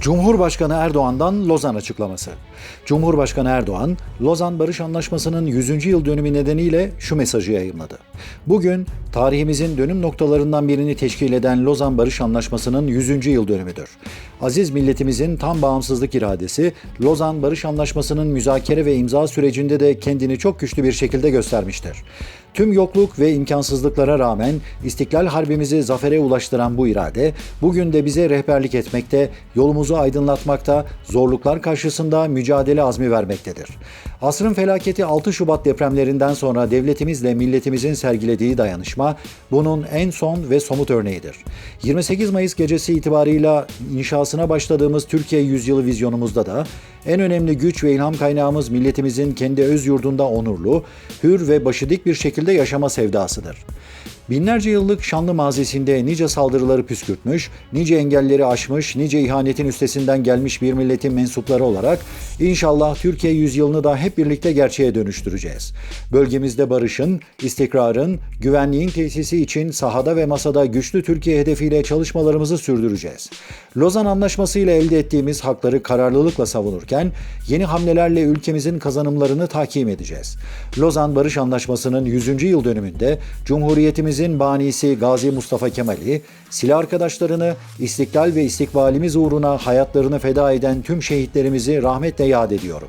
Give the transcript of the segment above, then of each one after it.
Cumhurbaşkanı Erdoğan'dan Lozan açıklaması. Cumhurbaşkanı Erdoğan, Lozan Barış Anlaşması'nın 100. yıl dönümü nedeniyle şu mesajı yayınladı. Bugün tarihimizin dönüm noktalarından birini teşkil eden Lozan Barış Anlaşması'nın 100. yıl dönümüdür. Aziz milletimizin tam bağımsızlık iradesi, Lozan Barış Anlaşması'nın müzakere ve imza sürecinde de kendini çok güçlü bir şekilde göstermiştir. Tüm yokluk ve imkansızlıklara rağmen İstiklal Harbimizi zafere ulaştıran bu irade, bugün de bize rehberlik etmekte, yolumuzu aydınlatmakta, zorluklar karşısında mücadele azmi vermektedir. Asrın felaketi 6 Şubat depremlerinden sonra devletimizle milletimizin sergilediği dayanışma, bunun en son ve somut örneğidir. 28 Mayıs gecesi itibarıyla inşasına başladığımız Türkiye Yüzyılı vizyonumuzda da en önemli güç ve ilham kaynağımız milletimizin kendi öz yurdunda onurlu, hür ve başı dik bir şekilde yaşama sevdasıdır. Binlerce yıllık şanlı mazisinde nice saldırıları püskürtmüş, nice engelleri aşmış, nice ihanetin üstesinden gelmiş bir milletin mensupları olarak inşallah Türkiye yüzyılını da hep birlikte gerçeğe dönüştüreceğiz. Bölgemizde barışın, istikrarın, güvenliğin tesisi için sahada ve masada güçlü Türkiye hedefiyle çalışmalarımızı sürdüreceğiz. Lozan Anlaşması ile elde ettiğimiz hakları kararlılıkla savunurken yeni hamlelerle ülkemizin kazanımlarını tahkim edeceğiz. Lozan Barış Anlaşması'nın 100. yıl dönümünde Cumhuriyetimizin banisi Gazi Mustafa Kemal'i, silah arkadaşlarını, istiklal ve istikbalimiz uğruna hayatlarını feda eden tüm şehitlerimizi rahmetle yad ediyorum.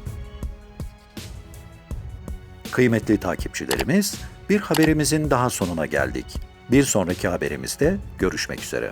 Kıymetli takipçilerimiz, bir haberimizin daha sonuna geldik. Bir sonraki haberimizde görüşmek üzere.